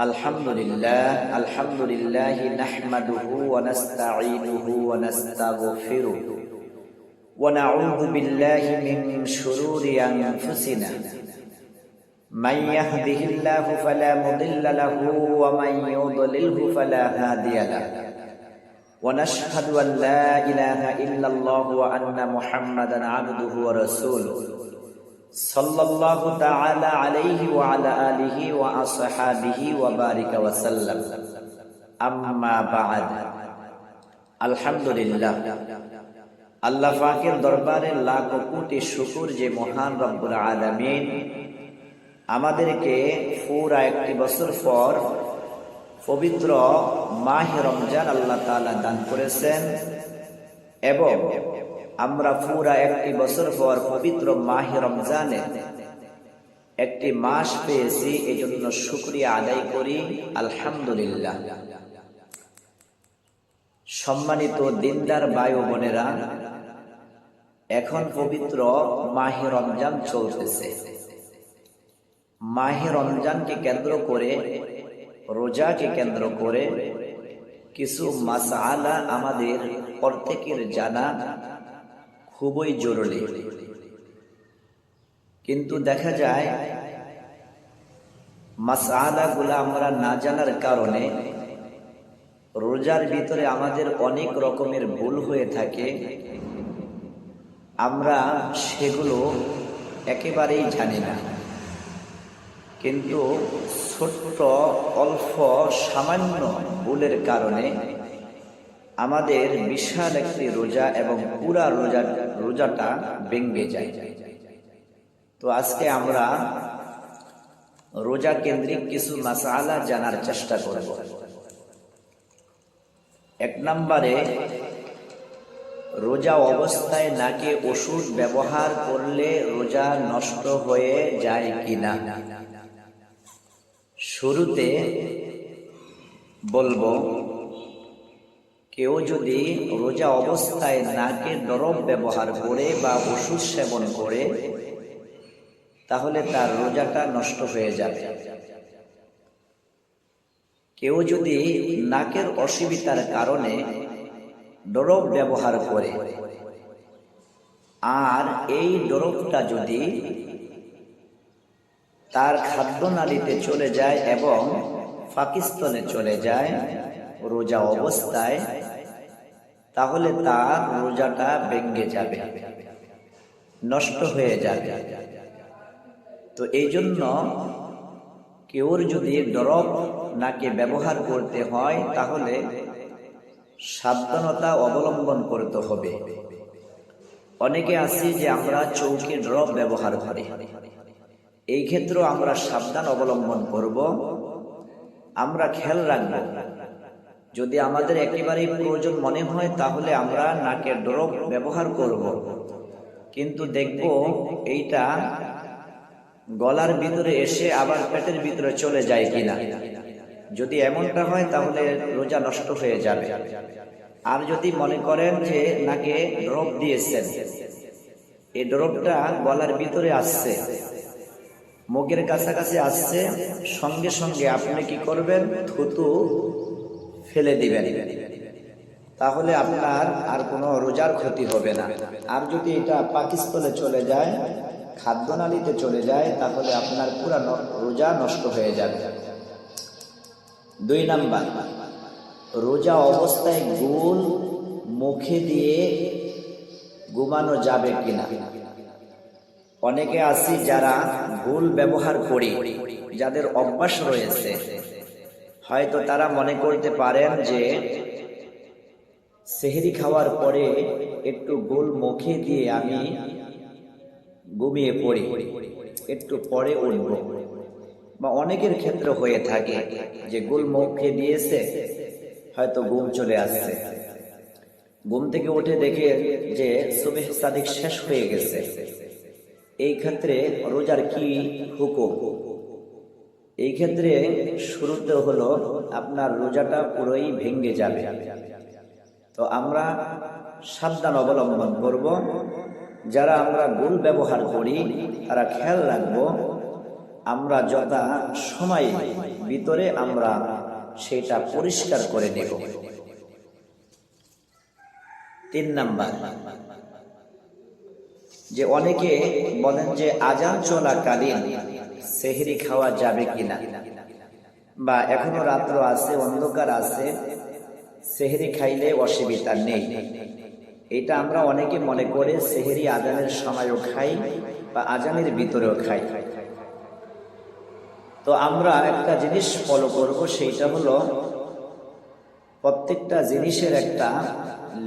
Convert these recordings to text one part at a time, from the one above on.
الحمد لله الحمد لله نحمده ونستعينه ونستغفره ونعوذ بالله من شرور أنفسنا من يهده الله فلا مضل له ومن يضلله فلا هادي له ونشهد أن لا إله إلا الله وأن محمدا عبده ورسوله সাল্লাল্লাহু আলহামদুলিল্লাহ। আল্লাহ পাকের দরবারে লাখ কোটি শুকুর যে মহান রব্বুল আলামিন আমাদেরকে পুরা একটি বছর পর পবিত্র মাহে রমজান আল্লাহ তাআলা দান করেছেন এবং আমরা পুরা একটি বছর পর পবিত্র মাহ রমজানে একটি মাস পেয়েছি এই জন্য শুক্রিয়া আদায় করি, আলহামদুলিল্লাহ। সম্মানিত দিনদার বায়ু বোনেরা, এখন পবিত্র মাহে রমজান চলতেছে। মাহে রমজানকে কেন্দ্র করে, রোজাকে কেন্দ্র করে কিছু মাসালা আমাদের প্রত্যেকের জানা খুবই জরুরি। কিন্তু দেখা যায় মাসালাগুলা আমরা না জানার কারণে রোজার ভিতরে আমাদের অনেক রকমের ভুল হয়ে থাকে। আমরা সেগুলো একেবারেই জানি না। কিন্তু ছোট্ট, অল্প, সামান্য ভুলের কারণে আমাদের বিশাল একটি রোজা এবং পুরা রোজা রোজাটা ভেঙ্গে যায়। তো আজকে আমরা রোজা কেন্দ্রিক কিছু মাসালা জানার চেষ্টা করব। এক নম্বরে, রোজা অবস্থায় নাকে ওষুধ ব্যবহার করলে রোজা নষ্ট হয়ে যায় কিনা? শুরুতে বলব কেউ যদি রোজা অবস্থায় নাকে দরব ব্যবহার করে বা ওষুধ সেবন করে, তাহলে তার রোজাটা নষ্ট হয়ে যাবে। কেউ যদি নাকের অসুবিধার কারণে ডরব ব্যবহার করে, আর এই ডরবটা যদি তার খাদ্যনালীতে চলে যায় এবং পাকিস্তানে চলে যায়, রোজা অবস্থায় তাহলে তার রোজাটা ভেঙ্গে যাবে, নষ্ট হয়ে যাবে। তো এই জন্য কেউর যদি ডরব নাকে ব্যবহার করতে হয়, তাহলে সাবধানতা অবলম্বন করতে হবে। অনেকে আছি যে আমরা চৌকি ড্রপ ব্যবহার করি। এই ক্ষেত্রেও আমরা সাবধান অবলম্বন করব। আমরা খেয়াল রাখব। যদি আমাদের একেবারেই প্রয়োজন মনে হয়, তাহলে আমরা নাকের ড্রপ ব্যবহার করব। কিন্তু দেখব এইটা গলার ভিতরে এসে আবার পেটের ভিতরে চলে যায় কিনা। যদি এমনটা হয়, তাহলে রোজা নষ্ট হয়ে যাবে। আর যদি মনে করেন যে নাকে ড্রপ দিয়েছেন এই ড্রপটা গলার ভিতরে আসছে, মুখের কাছাকাছি আসছে, সঙ্গে সঙ্গে আপনি কি করবেন? থুতু ফেলে দিবেন। তাহলে আপনার আর কোনো রোজার ক্ষতি হবে না। আর যদি এটা পাকিস্তানে চলে যায় খাদ্য খাদ্যনালীতে চলে যায়, তাহলে আপনার পুরা রোজা নষ্ট হয়ে যাবে। দুই নাম্বার, রোজা অবস্থায় গোল মুখে দিয়ে ঘুমানো যাবে কিনা? অনেকে আছি যারা গোল ব্যবহার করি, যাদের অভ্যাস রয়েছে হয়তো তারা মনে করতে পারেন যে সেহেরি খাওয়ার পরে একটু গোল মুখে দিয়ে আমি ঘুমিয়ে পড়ি, একটু পরে উঠব। বা অনেকের ক্ষেত্রে হয়ে থাকে যে গোল মুখে দিয়েছে, হয়তো ঘুম চলে আসছে। ঘুম থেকে উঠে দেখে যে সুবেহ সাদিক শেষ হয়ে গেছে। এই ক্ষেত্রে রোজার কি হুকুম? এই ক্ষেত্রে শুরুতে হলো আপনার রোজাটা পুরোই ভেঙ্গে যাবে। তো আমরা সাবধান অবলম্বন করব। যারা আমরা গুল ব্যবহার করি, তারা খেয়াল রাখব, আমরা যথা সময় ভিতরে আমরা সেটা পরিষ্কার করে নেব। তিন নাম্বার, যে অনেকে বলেন যে আজান চলাকালীন সেহরি খাওয়া যাবে কিনা? বা এখনও রাত্র আছে, অন্ধকার আছে, সেহরি খাইলে অসুবিধা নেই। এটা আমরা অনেকে মনে করে সেহরি আজানের সময়ও খাই বা আজানের ভিতরেও খাই। তো আমরা একটা জিনিস ফলো করব, সেইটা হলো প্রত্যেকটা জিনিসের একটা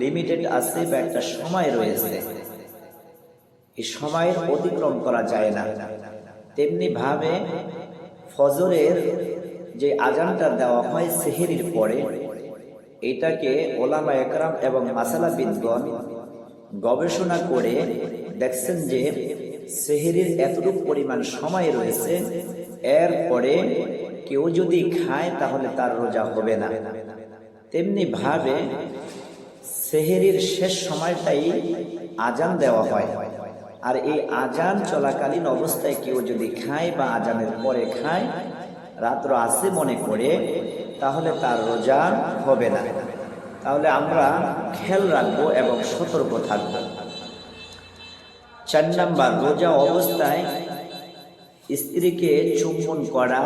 লিমিটেড আছে বা একটা সময় রয়েছে। এই সময়ের অতিক্রম করা যায় না। তেমনি ভাবে ফজরের যে আজানটা দেওয়া হয় সেহেরির পরে, এটাকে ওলামা একরাম এবং মাসালা বিদগণ গবেষণা করে দেখছেন যে সেহেরির এতটুকু পরিমাণ সময় রয়েছে, এরপরে কেউ যদি খায় তাহলে তার রোজা হবে না। তেমনি ভাবে সেহেরির শেষ সময়টাই আজান দেওয়া হয়। আর এই আজান চলাকালীন অবস্থায় কেউ যদি খায় বা আজানের পরে খায়, রাত্র আসে মনে করে, তাহলে তার রোজা হবে না। তাহলে আমরা খেয়াল রাখব এবং সতর্ক থাকব। চার নাম্বার, রোজা অবস্থায় স্ত্রীকে চুম্বন করা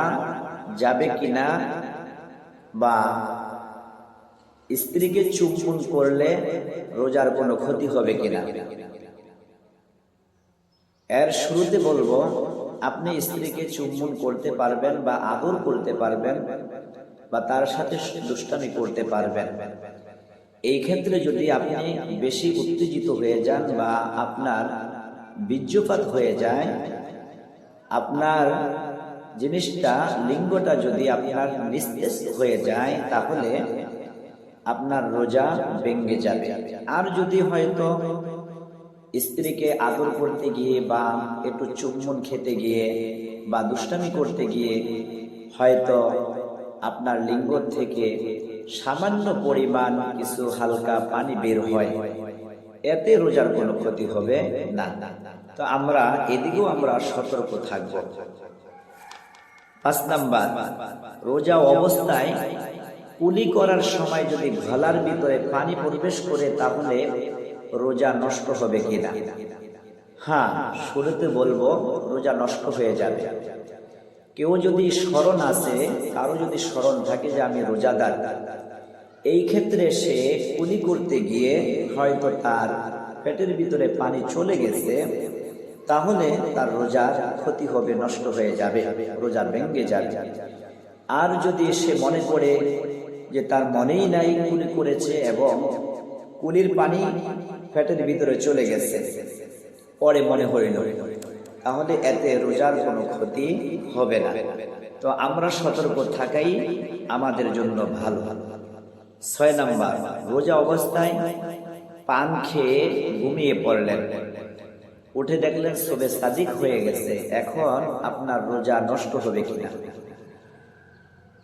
যাবে কিনা বা স্ত্রীকে চুম্বন করলে রোজার কোনো ক্ষতি হবে কিনা? এর শুরুতে বলব, আপনি স্ত্রীকে চুম্বন করতে পারবেন বা আদর করতে পারবেন বা তার সাথে দুষ্টামি করতে পারবেন। এই ক্ষেত্রে যদি আপনি বেশি উত্তেজিত হয়ে যান বা আপনার বীর্যপাত হয়ে যায়, আপনার জিনিসটা, লিঙ্গটা যদি আপনার নিস্তেজ হয়ে যায়, তাহলে আপনার রোজা ভেঙ্গে যাবে। আর যদি হয়তো স্ত্রীকে আদর করতে গিয়ে বা একটু চুম্বন খেতে গিয়ে বা দুষ্টামি করতে গিয়ে হয়তো আপনার লিঙ্গ থেকে সামান্য পরিমাণ কিছু হালকা পানি বের হয়। এতে রোজার কোনো ক্ষতি হবে না। তো আমরা এদিকেও আমরা সতর্ক থাকব। পাঁচ নাম্বার, রোজা অবস্থায় কুলি করার সময় যদি গলার ভিতরে পানি প্রবেশ করে তাহলে রোজা নষ্ট হবে কিনা? হ্যাঁ শুরুতে বলব, রোজা নষ্ট হয়ে যাবে। কেউ যদি স্মরণ আসে কারও যদি স্মরণ থাকে যে আমি রোজাদার, এই ক্ষেত্রে সে কুলি করতে গিয়ে হয়তো তার পেটের ভিতরে পানি চলে গেছে, তাহলে তার রোজার ক্ষতি হবে, নষ্ট হয়ে যাবে, রোজা ভেঙ্গে যাবে। আর যদি সে মনে করে যে তার মনেই নাই কুলি করেছে এবং কুলির পানি পেটের ভিতরে চলে গেছে। পরে মনে হইল, তাহলে এতে রোজার কোনো ক্ষতি হবে না। তো আমরা সতর্ক থাকাই আমাদের জন্য ভালো। ছয় নাম্বার, রোজা অবস্থায় পান খেয়ে ঘুমিয়ে পড়লেন। উঠে দেখলেন সবে সাদিক হয়ে গেছে। এখন আপনার রোজা নষ্ট হবে কিনা?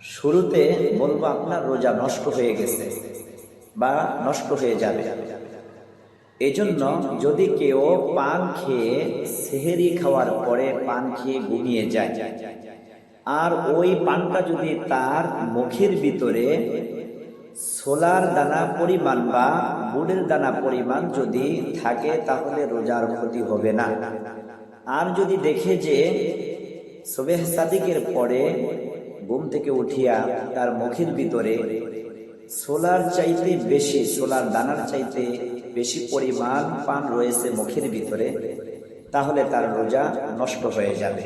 শুরুতে বলব আপনার রোজা নষ্ট হয়ে গেছে বা নষ্ট হয়ে যাবে। এজন্য যদি কেউ পান খেয়ে সেহেরি খাওয়ার পরে পান খেয়ে ঘুমিয়ে যায়, আর ওই পানটা যদি তার মুখের ভিতরে সোলার দানা পরিমাণ বা বুড়ের দানা পরিমাণ যদি থাকে, তাহলে রোজার ক্ষতি হবে না। আর যদি দেখে যে সবেহ সাদিকের পরে ঘুম থেকে উঠিয়া তার মুখের ভিতরে সোলার চাইতে বেশি, সোলার দানার চাইতে বেশি পরিমাণ পান রয়েছে মুখের ভিতরে, তাহলে তার রোজা নষ্ট হয়ে যাবে।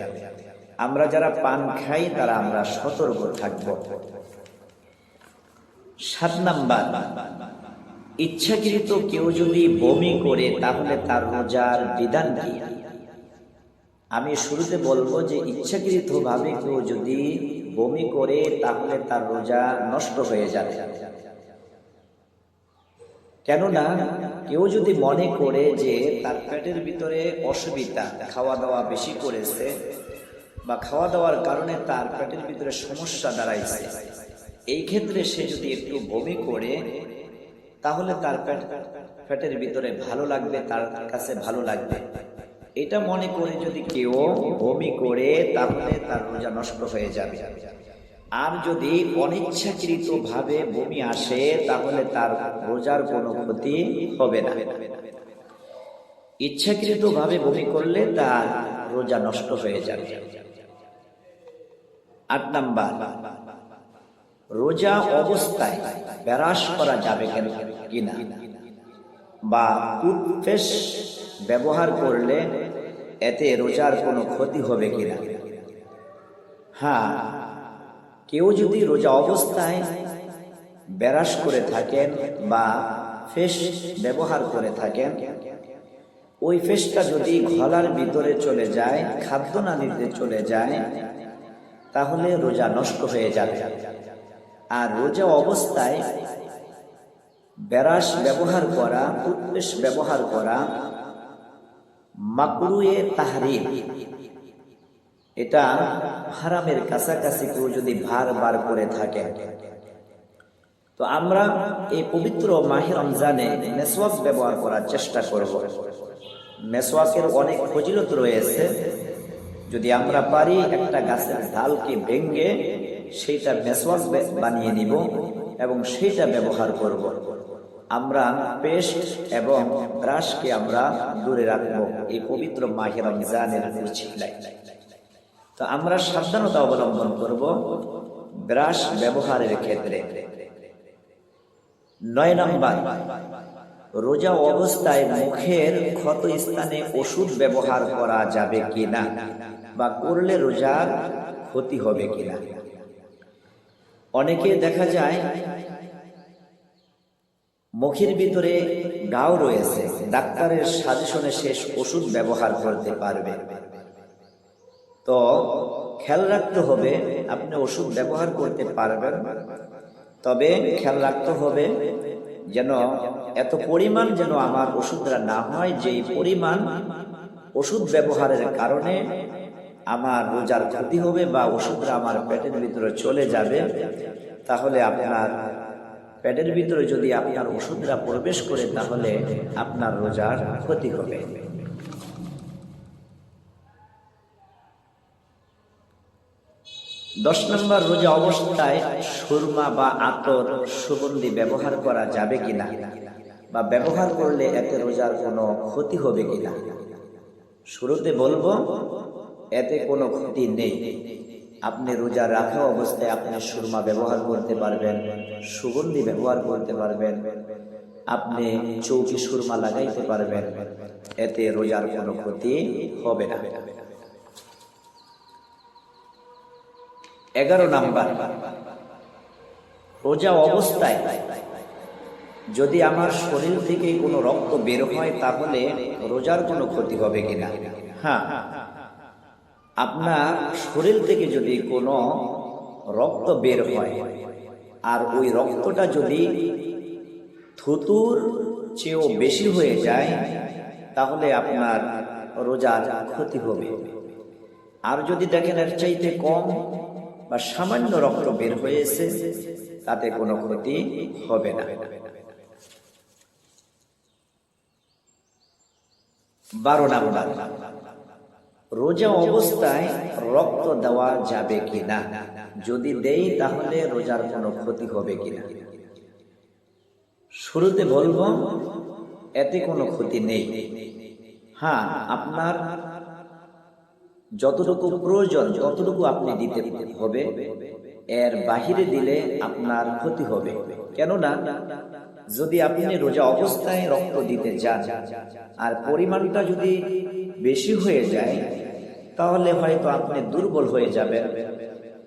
আমরা যারা পান খাই, তারা আমরা সতর্ক থাকব। সাত নাম্বার, ইচ্ছাকৃত কেউ যদি বমি করে, তাহলে তার রোজার বিধান কি? আমি শুরুতে বলব যে ইচ্ছাকৃত ভাবে কেউ যদি বমি করে, তাহলে তার রোজা নষ্ট হয়ে যাবে। কেননা কেউ যদি মনে করে যে তার পেটের ভিতরে অসুবিধা খাওয়া দাওয়া বেশি করেছে বা খাওয়া দাওয়ার কারণে তার পেটের ভিতরে সমস্যা দাঁড়াইছে, এই ক্ষেত্রে সে যদি একটু বমি করে, তাহলে তার পেট, পেটের ভিতরে ভালো লাগবে, তার কাছে ভালো লাগবে। এটা মনে করে যদি কেউ বমি করে, তাহলে তার রোজা নষ্ট হয়ে যাবে। আর যদি অনিচ্ছাকৃত ভাবে বমি আসে, তাহলে তার রোজার কোনো ক্ষতি হবে না। ইচ্ছাকৃত ভাবে বমি করলে তার রোজা নষ্ট হয়ে যাবে। আট নাম্বার, রোজা অবস্থায় ব্যারাস করা যাবে কেন কিনা? বা টুথপেস্ট ব্যবহার করলে এতে রোজার কোনো ক্ষতি হবে কিনা? হ্যাঁ কেউ যদি রোজা অবস্থায় ব্যারাস করে থাকেন বা ফেস ব্যবহার করে থাকেন, ওই ফেসটা যদি গলার ভিতরে চলে যায় খাদ্য নালীতে চলে যায়, তাহলে রোজা নষ্ট হয়ে যাবে। আর রোজা অবস্থায় ব্যারাস ব্যবহার করা, টুথপেস্ট ব্যবহার করা, মাকরুয়ে তাহরিম এটা হারামের কাছাকাছি কেউ যদি ভার বার করে থাকে। তো আমরা এই পবিত্র মাহে রমজানে মেসওয়াক ব্যবহার করার চেষ্টা করব। মেসওয়াকের অনেক ফজিলত রয়েছে। যদি আমরা পারি, একটা গাছের ডালকে ভেঙ্গে সেইটা মেসওয়াক বানিয়ে নিব এবং সেইটা ব্যবহার করব। আমরা পেস্ট এবং ব্রাশকে আমরা দূরে রাখব। এই পবিত্র মাহে রমজানের উচিলায় তো আমরা সাবধানতা অবলম্বন করব ব্রাশ ব্যবহারের ক্ষেত্রে। নয় নম্বর, রোজা অবস্থায় মুখের ক্ষত স্থানে ওষুধ ব্যবহার করা যাবে কিনা বা করলে রোজার ক্ষতি হবে কিনা? অনেকে দেখা যায় মুখের ভিতরে গাও রয়েছে, ডাক্তারের সাজেশনে শেষ ওষুধ ব্যবহার করতে পারবে। তো খেয়াল রাখতে হবে, আপনি ওষুধ ব্যবহার করতে পারবেন। তবে খেয়াল রাখতে হবে যেন এত পরিমাণ যেন আমার ওষুধরা না হয় যে পরিমাণ ওষুধ ব্যবহারের কারণে আমার রোজার ক্ষতি হবে বা ওষুধরা আমার পেটের ভিতরে চলে যাবে, তাহলে আপনার পেটের ভিতরে যদি আপনার ওষুধরা প্রবেশ করে, তাহলে আপনার রোজার ক্ষতি হবে। দশ নম্বর রোজা অবস্থায় সুরমা বা আতর সুগন্ধি ব্যবহার করা যাবে কিনা? বা ব্যবহার করলে এতে রোজার কোনো ক্ষতি হবে কিনা? শুরুতে বলব, এতে কোনো ক্ষতি নেই। আপনি রোজা রাখা অবস্থায় আপনি সুরমা ব্যবহার করতে পারবেন, সুগন্ধি ব্যবহার করতে পারবেন, আপনি চৌকি সুরমা লাগাইতে পারবেন, এতে রোজার কোনো ক্ষতি হবে না। এগারো নাম্বার। রোজা অবস্থায় যদি আমার শরীর থেকে কোনো রক্ত বের হয়, তাহলে রোজার কোনো ক্ষতি হবে কিনা? হ্যাঁ। আপনার শরীর থেকে যদি কোনো রক্ত বের হয়, আর ওই রক্তটা যদি থুতুর চেয়েও বেশি হয়ে যায়, তাহলে আপনার রোজার ক্ষতি হবে। আর যদি দেখেন এর চাইতে কম বা সামান্য রক্ত বের হয়েছে, তাতে কোনো ক্ষতি হবে না। বারো নাম্বার, রোজা অবস্থায় রক্ত দেওয়া যাবে কিনা? যদি দেই, তাহলে রোজার কোনো ক্ষতি হবে কিনা? শুরুতে বলব, এতে কোনো ক্ষতি নেই। হ্যাঁ আপনার যতটুকু প্রয়োজন, ততটুকু আপনি দিতে হবে। এর বাহিরে দিলে আপনার ক্ষতি হবে। কেননা, যদি আপনি রোজা অবস্থায় রক্ত দিতে যান, আর পরিমাণটা যদি বেশি হয়ে যায়, তাহলে হয়তো আপনি দুর্বল হয়ে যাবেন।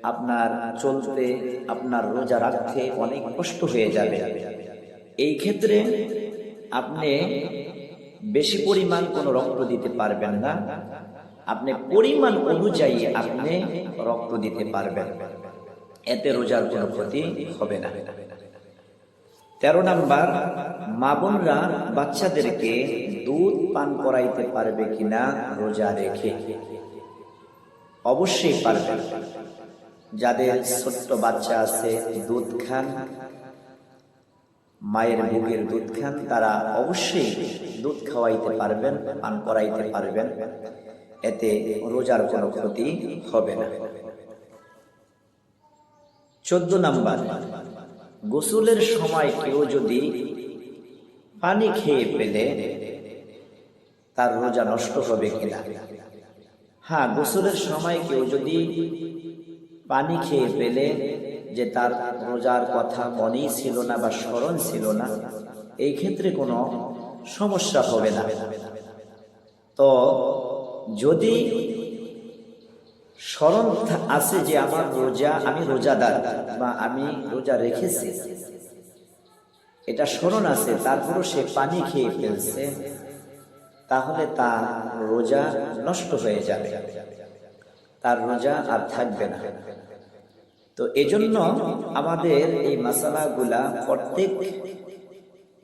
আপনার চলতে, আপনার রোজা রাখতে অনেক কষ্ট হয়ে যাবে। এই ক্ষেত্রে আপনি বেশি পরিমাণ কোনো রক্ত দিতে পারবেন না। আপনি পরিমাণ অনুযায়ী আপনি রক্ত দিতে পারবেন। এতে রোজার কোনো ক্ষতি হবে না। তেরো নাম্বার মা বোনরা বাচ্চাদেরকে দুধ পান করাইতে পারবে কিনা রোজা রেখে। অবশ্যই পারবে। যাদের ছোট্ট বাচ্চা আছে দুধ খান। মায়ের বুকের দুধ খান তারা অবশ্যই দুধ খাওয়াইতে পারবেন পান করাইতে পারবেন। এতে রোজার কোনো ক্ষতি হবে না। চোদ্দ নাম্বার, গোসলের সময় কেউ যদি পানি খেয়ে পেলে তার রোজা নষ্ট হবে কিনা? হ্যাঁ গোসলের সময় কেউ যদি পানি খেয়ে পেলে যে তার রোজার কথা মনেই ছিল না বা স্মরণ ছিল না, এই ক্ষেত্রে কোনো সমস্যা হবে না। তো যদি স্মরণ আছে যে আমার রোজা, আমি রোজাদার বা আমি রোজা রেখেছি, এটা স্মরণ আছে, তারপরও সে পানি খেয়ে ফেলছে, তাহলে তার রোজা নষ্ট হয়ে যাবে, তার রোজা আর থাকবে না। তো এজন্য আমাদের এই মশালাগুলা প্রত্যেক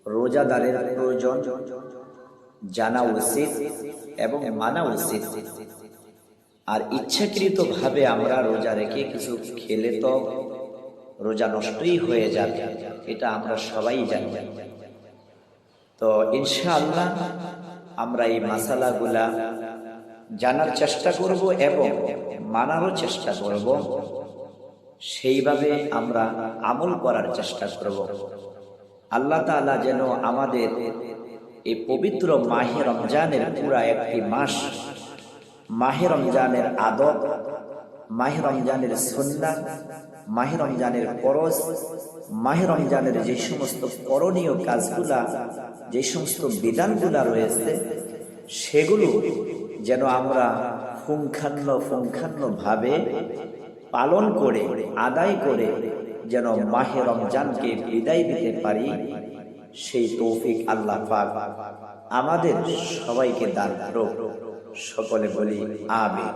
রোজাদারের প্রয়োজন। জানা উচিত এবং মানা উচিত। আর ইচ্ছাকৃত ভাবে আমরা রোজা রেখে কিছু খেলে তো রোজা নষ্টই হয়ে যাবে এটা আমরা সবাই জানি। তো ইনশাআল্লাহ আমরা এই মাসালাগুলা জানার চেষ্টা করব এবং মানারও চেষ্টা করব। সেইভাবে আমরা আমল করার চেষ্টা করব। আল্লাহ তাআলা যেন আমাদের এই পবিত্র মাহে রমজানের পুরা একটি মাস, মাহে রমজানের আদব, মাহে রমজানের সন্না মাহে রমজানের পরশ মাহে রমজানের যে সমস্ত করণীয় কাজগুলা, যে সমস্ত বিধানগুলা রয়েছে, সেগুলো যেন আমরা পুঙ্খান্ন পুঙ্খান্ন ভাবে পালন করে, আদায় করে যেন মাহে রমজানকে বিদায় দিতে পারি। সেই তৌফিক আল্লাহ পাক আমাদের সবাইকে দান করো সকলে বলি আমিন।